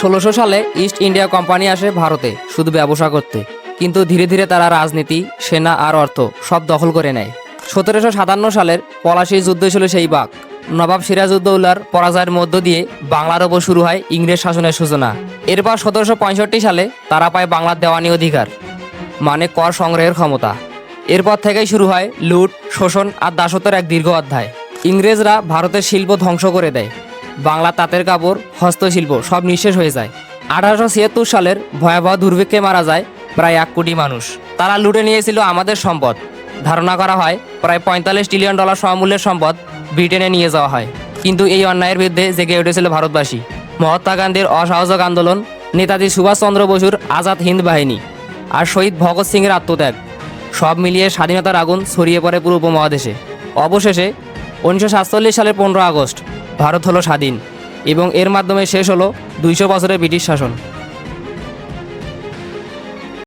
ষোলোশো সালে east India company আসে ভারতে শুধু ব্যবসা করতে। কিন্তু ধীরে ধীরে তারা রাজনীতি, সেনা আর অর্থ সব দখল করে নেয়। সতেরোশো সাতান্ন সালের পলাশির যুদ্ধ ছিল সেই বাঘ। নবাব সিরাজউদ্দৌলার পরাজয়ের মধ্য দিয়ে বাংলার ওপর শুরু হয় ইংরেজ শাসনের সূচনা। এরপর সতেরোশো পঁয়ষট্টি সালে তারা পায় বাংলার দেওয়ানি অধিকার মানে কর সংগ্রহের ক্ষমতা। এরপর থেকেই শুরু হয় লুট, শোষণ আর দাসত্বের এক দীর্ঘ অধ্যায়। ইংরেজরা ভারতের শিল্প ধ্বংস করে দেয়। বাংলা তাঁতের কাপড়, হস্তশিল্প সব নিঃশেষ হয়ে যায়। আঠারোশো ছিয়াত্তর সালের ভয়াবহ দুর্ভিক্ষে মারা যায় প্রায় এক কোটি মানুষ। তারা লুটে নিয়েছিল আমাদের সম্পদ। ধারণা করা হয়, প্রায় পঁয়তাল্লিশ ট্রিলিয়ন ডলার সমমূল্যের সম্পদ ব্রিটেনে নিয়ে যাওয়া হয়। কিন্তু এই অন্যায়ের বিরুদ্ধে জেগে উঠেছিল ভারতবাসী। মহাত্মা গান্ধীর অসহযোগ আন্দোলন, নেতাজি সুভাষচন্দ্র বসুর আজাদ হিন্দ বাহিনী আর শহীদ ভগৎ সিংয়ের আত্মত্যাগ। সব মিলিয়ে স্বাধীনতার আগুন ছড়িয়ে পড়ে পুরো উপমহাদেশে। অবশেষে উনিশশো সাতচল্লিশ সালের পনেরো আগস্ট ভারত হলো স্বাধীন এবং এর মাধ্যমে শেষ হলো দুইশো বছরের ব্রিটিশ শাসন।